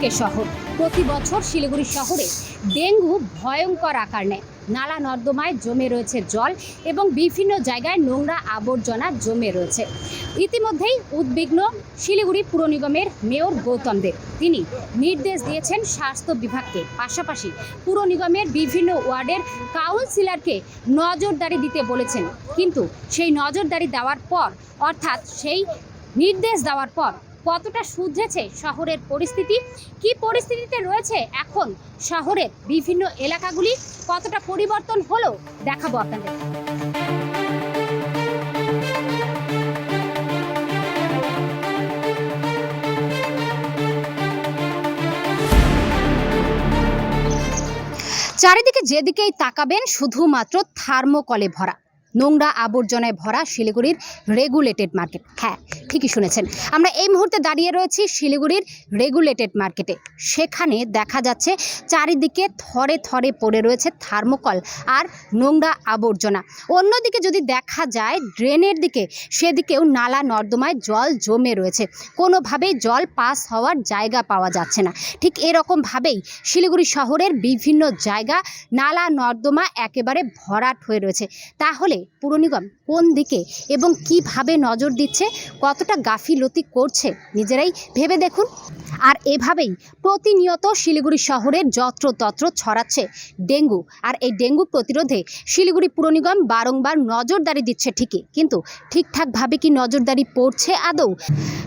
আতঙ্কের শহর। প্রতি বছর শিলিগুড়ি শহরে ডেঙ্গু ভয়ঙ্কর আকার নেয়। নালা নর্দমায় জমে রয়েছে জল এবং বিভিন্ন জায়গায় নোংরা আবর্জনা জমে রয়েছে। ইতিমধ্যেই উদ্বিগ্ন শিলিগুড়ি পুর নিগমের মেয়র গৌতম দেব। তিনি নির্দেশ দিয়েছেন স্বাস্থ্য বিভাগকে। পাশাপাশি পুর নিগমের বিভিন্ন ওয়ার্ডের কাউন্সিলরকে নজরদারি দিতে বলেছেন। কিন্তু সেই নজরদারি দেওয়ার পর, অর্থাৎ সেই নির্দেশ দেওয়ার পর কতটা শুধরেছে শহরের পরিস্থিতি? কি পরিস্থিতিতে রয়েছে এখন শহরের বিভিন্ন এলাকাগুলি? কতটা পরিবর্তন হলো? দেখাবো আপনাদের। চারিদিকে যেদিকেই তাকাবেন, শুধুমাত্র থার্মোকলে ভরা। নোংরা আবর্জনায় ভরা শিলিগুড়ির রেগুলেটেড মার্কেট হ্যাঁ ঠিকই শুনেছেন। আমরা এই মুহূর্তে দাঁড়িয়ে রয়েছি শিলিগুড়ির রেগুলেটেড মার্কেটে সেখানে দেখা যাচ্ছে চারিদিকে থরে থরে পড়ে রয়েছে থার্মোকল আর নোংরা আবর্জনা। অন্যদিকে যদি দেখা যায় ড্রেনের দিকে, সেদিকেও নালা নর্দমায় জল জমে রয়েছে। কোনোভাবেই জল পাস হওয়ার জায়গা পাওয়া যাচ্ছে না। ঠিক এরকমভাবেই শিলিগুড়ি শহরের বিভিন্ন জায়গা নালা নর্দমা একেবারে ভরাট হয়ে রয়েছে। তাহলে পুর নিগম কোন দিকে এবং কীভাবে নজর দিচ্ছে, কতটা গাফিলতি করছে, নিজেরাই ভেবে দেখুন। আর এভাবেই প্রতিনিয়ত শিলিগুড়ি শহরের যত্রতত্র ছড়াচ্ছে ডেঙ্গু। আর এই ডেঙ্গু প্রতিরোধে শিলিগুড়ি পুর নিগম বারংবার নজরদারি দিচ্ছে ঠিকই, কিন্তু ঠিকঠাকভাবে কি নজরদারি পড়ছে আদৌ?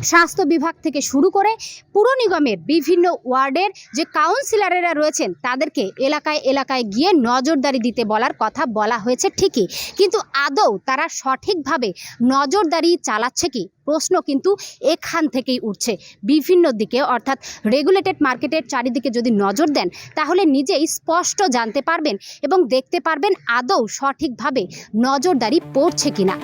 স্বাস্থ্য বিভাগ থেকে শুরু করে পুর নিগমের বিভিন্ন ওয়ার্ডের যে কাউন্সিলরেরা রয়েছেন, তাদেরকে এলাকায় এলাকায় গিয়ে নজরদারি দিতে বলার কথা বলা হয়েছে ঠিকই। কিন্তু আদৌ তারা সঠিকভাবে নজরদারি চালাচ্ছে কি? প্রশ্ন কিন্তু এখান থেকেই উঠছে। বিভিন্ন দিকে, অর্থাৎ রেগুলেটেড মার্কেটের চারিদিকে যদি নজর দেন, তাহলে নিজেই স্পষ্ট জানতে পারবেন এবং দেখতে পারবেন আদৌ সঠিকভাবে নজরদারি পড়ছে কিনা।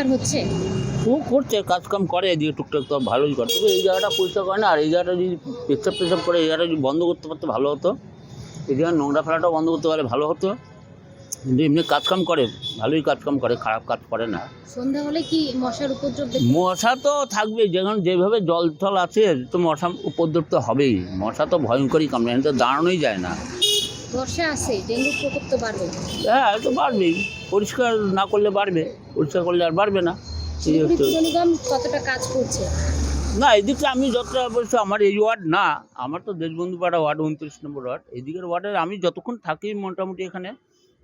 পরিষ্কার হচ্ছে? ও করছে কাজকাম করে এদিকে টুকটাক তো ভালোই করে। তবে এই জায়গাটা পরিষ্কার করে না আর এই জায়গাটা যদি পেচ্ছাপ পেছাপ করে এই জায়গাটা যদি বন্ধ করতে পারতে ভালো হতো। এই জায়গায় নোংরা ফেলাটাও বন্ধ করতে পারলে ভালো হতো। কিন্তু এমনি কাজকাম করে ভালোই কাজকাম করে খারাপ কাজ করে না। সন্ধ্যা হলে কি মশার উপদ্রব মশা তো থাকবেই যেখানে যেভাবে জল টল আছে তো মশা উপদ্রব তো হবেই। মশা তো ভয়ঙ্করই কামড়ে তো দাঁড়ানোই যায় না। বর্ষা আছে ডেঙ্গু প্রকোপ তো বাড়বে হ্যাঁ তো বাড়বেই। পরিষ্কার না করলে বাড়বে পরিষ্কার করলে আর বাড়বে না। কতটা কাজ করছে? না এদিকে আমি যতটা বলছি আমার এই ওয়ার্ড না আমার তো দেশবন্ধু পাড়া ওয়ার্ড উনত্রিশ নম্বর ওয়ার্ড। এদিকের ওয়ার্ডে আমি যতক্ষণ থাকি মোটামুটি এখানে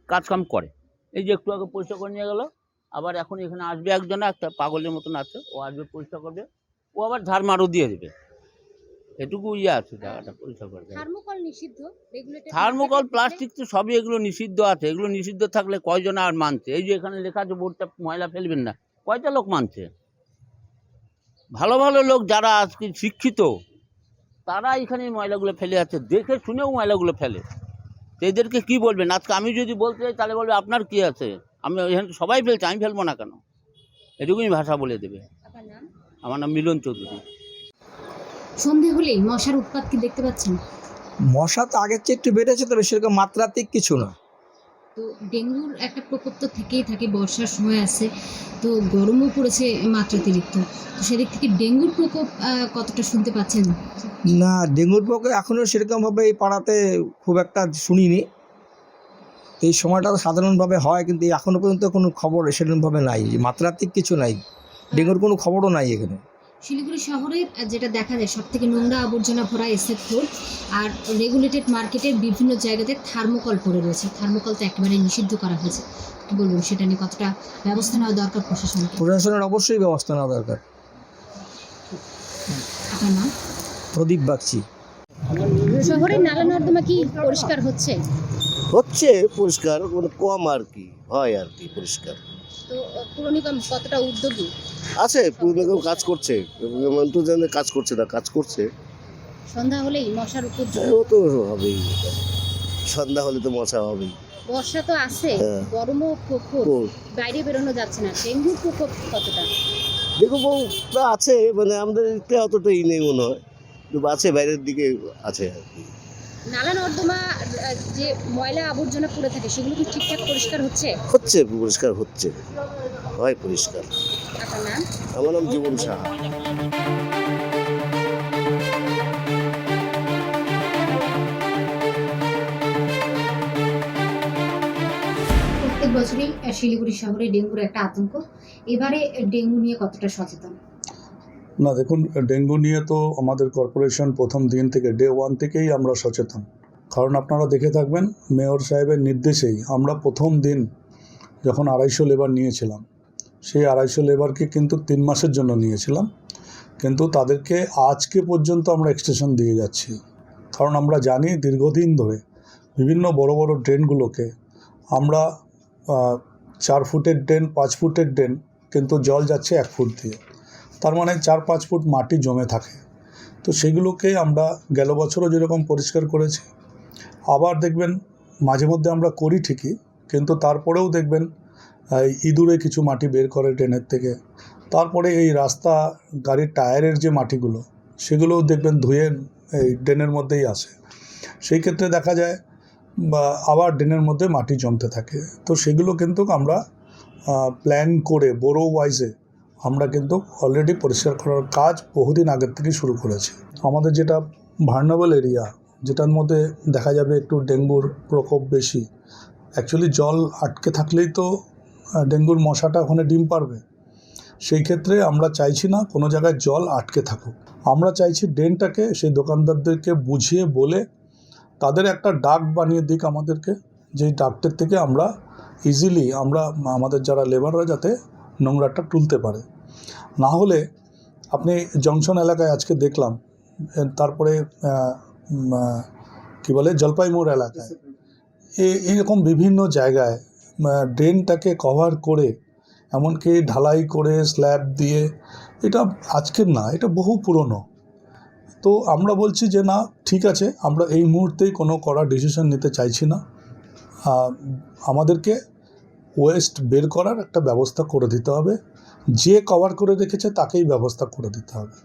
কাজকাম করে। এই যে একটু আগে পরিষ্কার করে নিয়ে গেল আবার এখন এখানে আসবে একজন একটা পাগলের মতন আছে ও আসবে পরিষ্কার করবে ও আবার ধার মারও দিয়ে দেবে। এটুকু ইয়ে আছে জায়গাটা পরিষ্কার করে থার্মোকল নিষিদ্ধ? থার্মোকল প্লাস্টিক তো সবই এগুলো নিষিদ্ধ আছে। এগুলো নিষিদ্ধ থাকলে কয়জন আর মানছে? এই যে এখানে লেখা আছে বোর্ডটা ময়লা ফেলবেন না। কয়টা লোক মানছে? ভালো ভালো লোক যারা আজকে শিক্ষিত তারা এখানে ময়লাগুলো ফেলে আছে। দেখে শুনেও ময়লাগুলো ফেলে। এদেরকে কি বলবেন? আজকে আমি যদি বলতে চাই তাহলে বলবে আপনার কি আছে? আমি এখানে সবাই ফেলছে আমি ফেলব না কেন? এটুকুই ভাষা বলে দেবে। আমার নাম মিলন চৌধুরী। সন্ধে হলেই মশার উৎপাত কি দেখতে পাচ্ছেন? মশা তো আগের চেয়ে একটু বেড়েছে তবে সেরকম মাত্রাতিক কিছু না। তো ডেঙ্গুর একটা প্রকোপ তো থেকেই থাকে বর্ষার সময় আছে তো গরমও পড়েছে মাত্রাতিরিক্ত। তো সেদিক থেকে ডেঙ্গুর প্রকোপ কতটা শুনতে পাচ্ছেন? না ডেঙ্গুর পক্ষে এখনও সেরকমভাবে এই পাড়াতে খুব একটা শুনিনি। এই সময়টা তো সাধারণভাবে হয় কিন্তু এখনও পর্যন্ত কোনো খবর সেরকমভাবে নাই মাত্রাতিক কিছু নাই। ডেঙ্গুর কোনো খবরও নাই এখানে। শিলিগুড়ি শহরে যেটা দেখা যায় সব থেকে নোংরা আবর্জনা ভরা এসএফ রোড আর রেগুলেটেড মার্কেটের বিভিন্ন জায়গাতে থার্মোকল পড়ে রয়েছে। থার্মোকল তো একেবারে নিষিদ্ধ করা হয়েছে। কি বলবেন সেটা নিয়ে কতটা ব্যবস্থা নেওয়া দরকার প্রশাসনকে? প্রশাসনের অবশ্যই ব্যবস্থা নেওয়া দরকার। আপনার নাম? প্রদীপ বাগচি। শহরের নালা নর্দমা কি পরিষ্কার হচ্ছে? হচ্ছে পরিষ্কার মানে কম আর কি হয় আর কি পরিষ্কার। তো পুর নিগম কতটা উদ্যোগী? আছে পূর্বেও কাজ করছে। মন্ত্র কাজ করছে না কাজ করছে। সন্ধ্যা হলেই মশার উপদ্রব? ও তো হবেই। সন্ধ্যা হলে তো মশা হবেই। বর্ষা তো আছে হ্যাঁ। গরমও প্রখর। বাইরে বেরোনো যাচ্ছে না ডেঙ্গুর প্রকোপ কতটা? দেখো বউটা আছে মানে আমাদের এতে অতটা ই নেই মনে হয়। আছে বাইরের দিকে আছে আর কি। নালা নর্দমা যে ময়লা আবর্জনা পড়ে থাকে সেগুলো কি ঠিকঠাক পরিষ্কার হচ্ছে? হচ্ছে পরিষ্কার হচ্ছে। হয় পরিষ্কার। আমার নাম জীবন সাহা। প্রত্যেক বছরই শিলিগুড়ি শহরে ডেঙ্গুর একটা আতঙ্ক। এবারে ডেঙ্গু নিয়ে কতটা সচেতন? না, দেখুন, ডেঙ্গু নিয়ে তো আমাদের কর্পোরেশন প্রথম দিন থেকে ডে ওয়ান থেকেই আমরা সচেতন। কারণ আপনারা দেখে থাকবেন, মেয়র সাহেবের নির্দেশেই আমরা প্রথম দিন যখন আড়াইশো লেবার নিয়েছিলাম, সেই আড়াইশো লেবারকে কিন্তু তিন মাসের জন্য নিয়েছিলাম। কিন্তু তাদেরকে আজকে পর্যন্ত আমরা এক্সটেনশন দিয়ে যাচ্ছি। কারণ আমরা জানি, দীর্ঘদিন ধরে বিভিন্ন বড় বড় ড্রেনগুলোকে আমরা চার ফুটের ড্রেন, পাঁচ ফুটের ড্রেন, কিন্তু জল যাচ্ছে এক ফুট দিয়ে। তার মানে চার পাঁচ ফুট মাটি জমে থাকে। তো সেগুলোকে আমরা গেল বছরও যেরকম পরিষ্কার করেছি, আবার দেখবেন মাঝে মধ্যে আমরা করি ঠিকই, কিন্তু তারপরেও দেখবেন ইঁদুরে কিছু মাটি বের করে ড্রেনের থেকে। তারপরে এই রাস্তা গাড়ির টায়ারের যে মাটিগুলো, সেগুলোও দেখবেন ধুয়ে এই ড্রেনের মধ্যেই আসে। সেই ক্ষেত্রে দেখা যায়, বা আবার ড্রেনের মধ্যে মাটি জমতে থাকে। তো সেগুলো কিন্তু আমরা প্ল্যান করে, বড়ো ওয়াইজে আমরা কিন্তু অলরেডি পরিষ্কার করার কাজ বহুদিন আগের থেকেই শুরু করেছি। আমাদের যেটা ভার্নাবল এরিয়া যেটার মধ্যে দেখা যাবে একটু ডেঙ্গুর প্রকোপ বেশি অ্যাকচুয়ালি জল আটকে থাকলেই তো ডেঙ্গুর মশাটা ওখানে ডিম পারবে। সেই ক্ষেত্রে আমরা চাইছি না কোনো জায়গায় জল আটকে থাকুক। আমরা চাইছি ড্রেনটাকে, সেই দোকানদারদেরকে বুঝিয়ে বলে তাদের একটা ডাক বানিয়ে দিক আমাদেরকে, যেই ডাকটের থেকে আমরা ইজিলি আমরা, আমাদের যারা লেবাররা যাতে নোংরাটা তুলতে পারে। না হলে আপনি জংশন এলাকায় আজকে দেখলাম তারপরে কী বলে জলপাইমোড় এলাকায়। এ- এরকম বিভিন্ন জায়গায় ড্রেনটাকে কভার করে, এমনকি ঢালাই করে, স্ল্যাব দিয়ে, এটা আজকের না, এটা বহু পুরনো। তো আমরা বলছি যে, না, ঠিক আছে, আমরা এই মুহূর্তেই কোনো কড়া ডিসিশন নিতে চাইছি না। আমাদেরকে ওয়েস্ট বের করার একটা ব্যবস্থা করে দিতে হবে। যে কভার করে রেখেছে তাকেই ব্যবস্থা করে দিতে হবে।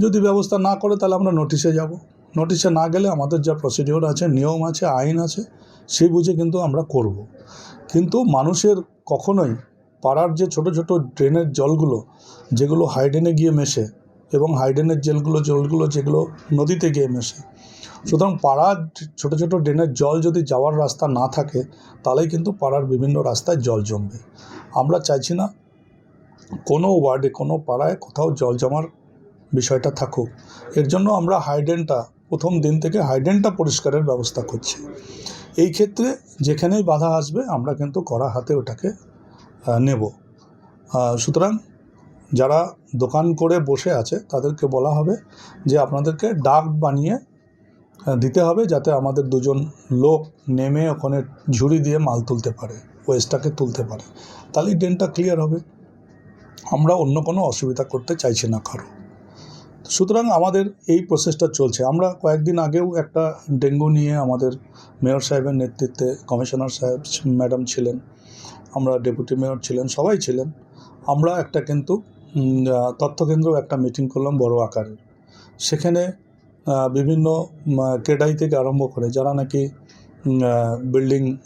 যদি ব্যবস্থা না করে তাহলে আমরা নোটিশে যাব। নোটিশে না গেলে আমাদের যা প্রসিডিওর আছে, নিয়ম আছে, আইন আছে সেই বুঝে কিন্তু আমরা করব। কিন্তু মানুষের কখনোই পাড়ার যে ছোট ছোট ড্রেনের জলগুলো, যেগুলো হাইডেনে গিয়ে মেশে এবং হাইডেনের জেলগুলো, জলগুলো যেগুলো নদীতে গিয়ে মেশে সুতরাং পাড়ার ছোট ছোট ড্রেনের জল যদি যাওয়ার রাস্তা না থাকে, তাহলেই কিন্তু পাড়ার বিভিন্ন রাস্তায় জল জমবে। আমরা চাইছি না কোনো ওয়ার্ডে, কোনো পাড়ায় কোথাও জল জমার বিষয়টা থাকুক। এর জন্য আমরা হাইডেনটা প্রথম দিন থেকে হাইডেনটা পরিষ্কারের ব্যবস্থা করছি। এই ক্ষেত্রে যেখানেই বাধা আসবে, আমরা কিন্তু কড়া হাতে ওটাকে নেব। সুতরাং যারা দোকান করে বসে আছে, তাদেরকে বলা হবে যে আপনাদেরকে ডাক বানিয়ে দিতে হবে যাতে আমাদের দুজন লোক নেমে ওখানে ঝুড়ি দিয়ে মাল তুলতে পারে ওয়েস্টটাকে তুলতে পারে। তাহলেই ড্রেনটা ক্লিয়ার হবে। আমরা অন্য কোনো অসুবিধা করতে চাইছি না কারও। সুতরাং আমাদের এই প্রসেসটা চলছে। আমরা কয়েকদিন আগেও একটা ডেঙ্গু নিয়ে আমাদের মেয়র সাহেবের নেতৃত্বে কমিশনার সাহেব ম্যাডাম ছিলেন আমরা ডেপুটি মেয়র ছিলেন সবাই ছিলেন। আমরা একটা কিন্তু উম, আহ, তথ্যকেন্দ্র একটা মিটিং করলাম বড় আকারের সেখানে বিভিন্ন ক্রেডাই থেকে আরম্ভ করে যারা নাকি বিল্ডিং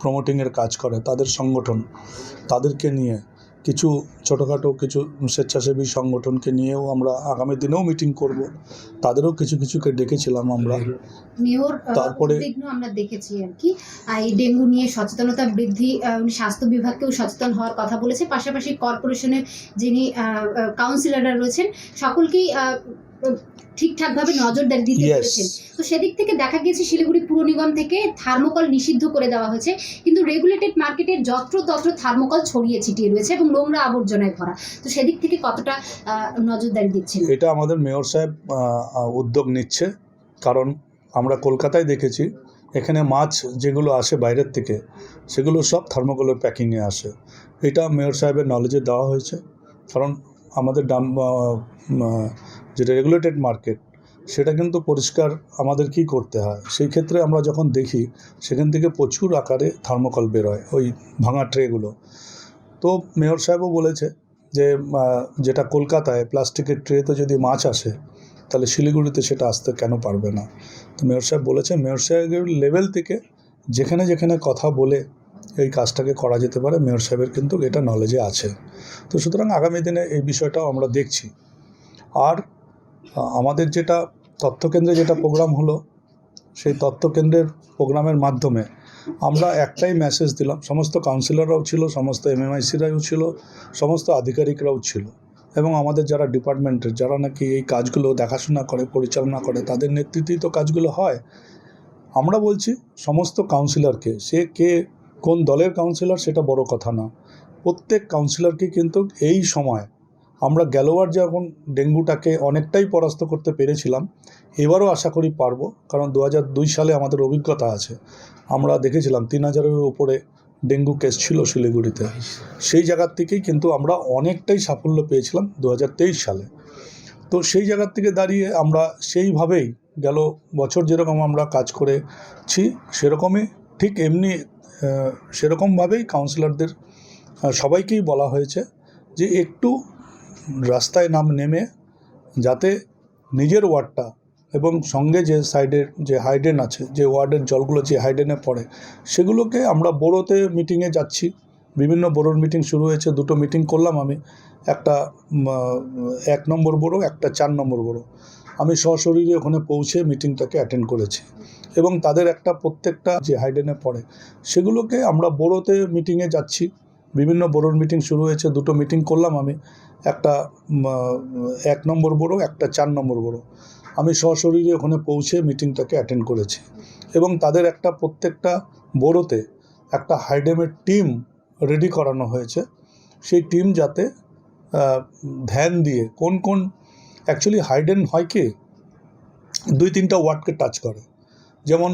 প্রমোটিংয়ের কাজ করে তাদের সংগঠন তাদেরকে নিয়ে কিছু ছোটোখাটো কিছু স্বেচ্ছাসেবী সংগঠনকে নিয়েও আমরা আগামী দিনেও মিটিং করব। তাদেরও কিছু কিছুকে ডেকেছিলাম আমরা। তারপরে- আমরা দেখেছি আর কি। এই ডেঙ্গু নিয়ে সচেতনতা বৃদ্ধি স্বাস্থ্য বিভাগকেও সচেতন হওয়ার কথা বলেছে। পাশাপাশি কর্পোরেশনের যিনি কাউন্সিলররা রয়েছেন সকলকেই ঠিকঠাকভাবে নজরদারি দিতে. বলেছেন তো সেদিক থেকে দেখা গিয়েছে শিলিগুড়ি পুর নিগম থেকে থার্মোকল নিষিদ্ধ করে দেওয়া হয়েছে। কিন্তু রেগুলেটেড মার্কেটের যত্র তত্র থার্মোকল ছড়িয়ে ছিটিয়ে রয়েছে এবং নোংরা আবর্জনায় ভরা। তো সেদিক থেকে কতটা নজরদারি দিচ্ছেন? এটা আমাদের মেয়র সাহেব উদ্যোগ নিচ্ছে। কারণ আমরা কলকাতায় দেখেছি এখানে মাছ যেগুলো আসে বাইরের থেকে সেগুলো সব থার্মোকলের প্যাকিংয়ে আসে। এটা মেয়র সাহেবের নলেজে দেওয়া হয়েছে। কারণ আমাদের ডাম যেটা রেগুলেটেড মার্কেট সেটা কিন্তু পরিষ্কার আমাদের কি করতে হয়? সেই ক্ষেত্রে আমরা যখন দেখি, সেখান থেকে প্রচুর আকারে থার্মোকল বেরোয় ওই ভাঙা ট্রেগুলো তো মেয়র সাহেবও বলেছে যে যেটা কলকাতায় প্লাস্টিকের ট্রেতে যদি মাছ আসে, তাহলে শিলিগুড়িতে সেটা আসতে কেন পারবে না? তো মেয়র সাহেব বলেছে, মেয়র সাহেবের লেভেল থেকে যেখানে যেখানে কথা বলে এই কাজটাকে করা যেতে পারে, মেয়র সাহেবের কিন্তু এটা নলেজে আছে। তো সুতরাং আগামী দিনে এই বিষয়টাও আমরা দেখছি। আর আমাদের যেটা তথ্যকেন্দ্রে যেটা প্রোগ্রাম হলো, সেই তথ্যকেন্দ্রের প্রোগ্রামের মাধ্যমে আমরা একটাই মেসেজ দিলাম। সমস্ত কাউন্সিলররাও ছিল, সমস্ত এমএমআইসিরাও ছিল, সমস্ত আধিকারিকরাও ছিল। এবং আমাদের যারা ডিপার্টমেন্টের, যারা নাকি এই কাজগুলো দেখাশোনা করে, পরিচালনা করে, তাদের নেতৃত্বেই তো কাজগুলো হয়। আমরা বলছি, সমস্ত কাউন্সিলরকে সে কে কোন দলের কাউন্সিলর সেটা বড় কথা না। প্রত্যেক কাউন্সিলরকে কিন্তু এই সময় আমরা গেলোয়ার যখন ডেঙ্গুটাকে অনেকটাই পরাস্ত করতে পেরেছিলাম, এবারও আশা করি পারব, কারণ দু দুই সালে আমাদের অভিজ্ঞতা আছে। আমরা দেখেছিলাম তিন হাজারের উপরে ডেঙ্গু কেস ছিল শিলিগুড়িতে। সেই জায়গার থেকেই কিন্তু আমরা অনেকটাই সাফল্য পেয়েছিলাম দু হাজার তেইশ সালে। তো সেই জায়গার থেকে দাঁড়িয়ে আমরা সেইভাবেই গেল বছর যেরকম আমরা কাজ করেছি, সেরকমই ঠিক এমনি সেরকমভাবেই কাউন্সিলরদের সবাইকেই বলা হয়েছে যে একটু রাস্তায় নাম নেমে যাতে নিজের ওয়ার্ডটা এবং সঙ্গে যে সাইডের যে হাইডেন আছে, যে ওয়ার্ডের জলগুলো যে হাইডেনে পড়ে, সেগুলোকে আমরা বোরোতে মিটিংয়ে যাচ্ছি। বিভিন্ন বোরোর মিটিং শুরু হয়েছে, দুটো মিটিং করলাম আমি। একটা এক নম্বর বোরো, একটা চার নম্বর বোরো। আমি সশরীরে ওখানে পৌঁছে মিটিংটাকে অ্যাটেন্ড করেছি এবং তাদের একটা প্রত্যেকটা যে হাইডেনে পড়ে, সেগুলোকে আমরা বোরোতে মিটিংয়ে যাচ্ছি। বিভিন্ন বোরোর মিটিং শুরু হয়েছে, দুটো মিটিং করলাম আমি। একটা এক নম্বর বোরো একটা চার নম্বর বোরো আমি সশরীরে ওখানে পৌঁছে মিটিংটাকে অ্যাটেন্ড করেছি। এবং তাদের একটা প্রত্যেকটা বোরোতে একটা হাইডেমের টিম রেডি করানো হয়েছে। সেই টিম যাতে ধ্যান দিয়ে কোন কোন অ্যাকচুয়ালি হাইডেন হয় কি? দুই, তিনটা ওয়ার্ডকে টাচ করে। যেমন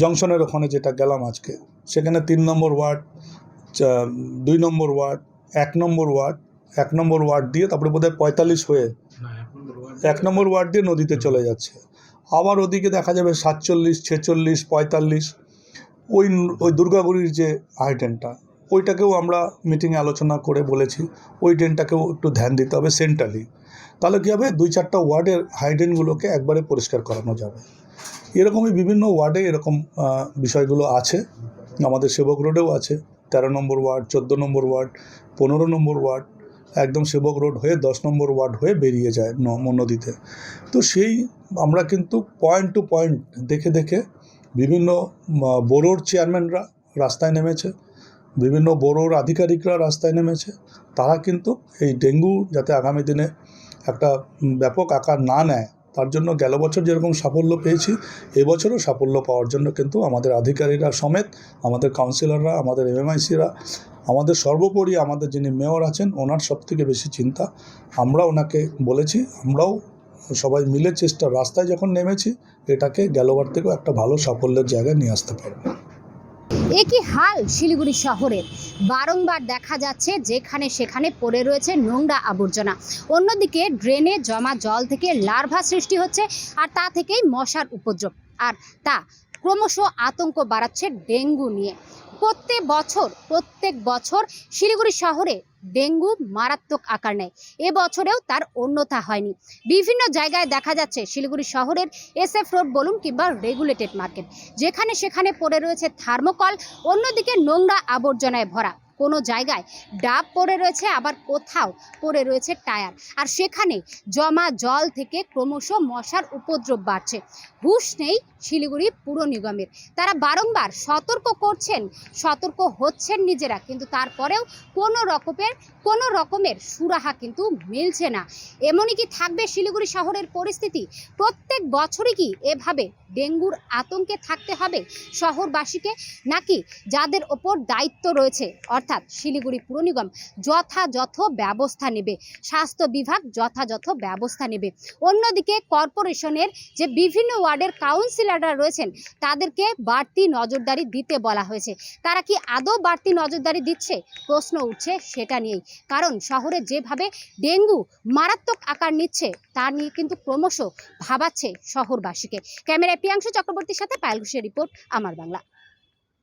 জংশনের ওখানে যেটা গেলাম আজকে, সেখানে তিন নম্বর ওয়ার্ড দুই নম্বর ওয়ার্ড এক নম্বর ওয়ার্ড এক নম্বর ওয়ার্ড দিয়ে তারপরে বোধহয় পঁয়তাল্লিশ হয়ে এক নম্বর ওয়ার্ড দিয়ে নদীতে চলে যাচ্ছে। আবার ওদিকে দেখা যাবে সাতচল্লিশ ছেচল্লিশ পঁয়তাল্লিশ ওই ওই দুর্গাগুড়ির যে হাইডেনটা ওইটাকেও আমরা মিটিংয়ে আলোচনা করে বলেছি ওই ড্রেনটাকেও একটু ধ্যান দিতে হবে সেন্ট্রালি। তাহলে কী হবে? দুই চারটা ওয়ার্ডের হাইডেনগুলোকে একবারে পরিষ্কার করানো যাবে। এরকমই বিভিন্ন ওয়ার্ডে এরকম বিষয়গুলো আছে আমাদের সেবক রোডেও আছে। তেরো নম্বর ওয়ার্ড, চোদ্দ নম্বর ওয়ার্ড, পনেরো নম্বর ওয়ার্ড, একদম সেবক রোড হয়ে দশ নম্বর ওয়ার্ড হয়ে বেরিয়ে যায় নদীতে। তো সেই আমরা কিন্তু পয়েন্ট টু পয়েন্ট দেখে দেখে বিভিন্ন বোরোর চেয়ারম্যানরা রাস্তায় নেমেছে, বিভিন্ন বোরোর আধিকারিকরা রাস্তায় নেমেছে, তারা কিন্তু এই ডেঙ্গু যাতে আগামী দিনে একটা ব্যাপক আকার না নেয় তার জন্য গেল বছর যেরকম সাফল্য পেয়েছি, এবছরও সাফল্য পাওয়ার জন্য কিন্তু আমাদের আধিকারিকরা সমেত, আমাদের কাউন্সিলররা আমাদের এমএমআইসিরা আমাদের সর্বোপরি আমাদের যিনি মেয়র আছেন, ওনার সব থেকে বেশি চিন্তা। আমরা ওনাকে বলেছি, আমরাও সবাই মিলে চেষ্টা, রাস্তায় যখন নেমেছি, এটাকে গেলবার থেকেও একটা ভালো সাফল্যের জায়গায় নিয়ে আসতে পারব। একই হাল শিলিগুড়ি শহরের। বারংবার দেখা যাচ্ছে যেখানে সেখানে পড়ে রয়েছে নোংরা আবর্জনা। অন্যদিকে ড্রেনে জমা জল থেকে লার্ভা সৃষ্টি হচ্ছে আর তা থেকেই মশার উপদ্রব। আর তা ক্রমশ আতঙ্ক বাড়াচ্ছে ডেঙ্গু নিয়ে। প্রত্যেক বছর প্রত্যেক বছর শিলিগুড়ি শহরে ডেঙ্গু মারাত্মক আকার নেয়। এবছরেও তার অন্যথা হয়নি। বিভিন্ন জায়গায় দেখা যাচ্ছে শিলিগুড়ি শহরের এসএফ রোড বলুন কিংবা রেগুলেটেড মার্কেট। যেখানে সেখানে পড়ে রয়েছে থার্মোকল, অন্যদিকে নোংরা আবর্জনায় ভরা। কোনো জায়গায় ডাব পড়ে রয়েছে, আবার কোথাও পড়ে রয়েছে টায়ার। আর সেখানে জমা জল থেকে ক্রমশ মশার উপদ্রব বাড়ছে। হুশ নেই শিলিগুড়ি পুর নিগমের। তারা বারংবার সতর্ক করছেন, সতর্ক হচ্ছেন নিজেরা, কিন্তু তারপরেও কোনো রকমের কোনো রকমের সুরাহা কিন্তু মিলছে না। এমনই কি থাকবে শিলিগুড়ি শহরের পরিস্থিতি? প্রত্যেক বছরই কি এভাবে ডেঙ্গুর আতঙ্কে থাকতে হবে শহরবাসীকে? নাকি যাদের ওপর দায়িত্ব রয়েছে অর্থাৎ শিলিগুড়ি পুর নিগম যথাযথ ব্যবস্থা নেবে। স্বাস্থ্য বিভাগ যথাযথ ব্যবস্থা নেবে। অন্যদিকে কর্পোরেশনের যে বিভিন্ন ওয়ার্ডের কাউন্সিলররা রয়েছেন, তাদেরকে বাড়তি নজরদারি দিতে বলা হয়েছে। তারা কি আদৌ বাড়তি নজরদারি দিচ্ছে? প্রশ্ন উঠছে সেটা নিয়েই। কারণ শহরে যেভাবে ডেঙ্গু মারাত্মক আকার নিচ্ছে, তা নিয়ে কিন্তু ক্রমশ ভাবাচ্ছে শহরবাসীকে। ক্যামেরায় প্রিয়াংশু চক্রবর্তীর সাথে পায়েল ঘোষের রিপোর্ট, আমার বাংলা।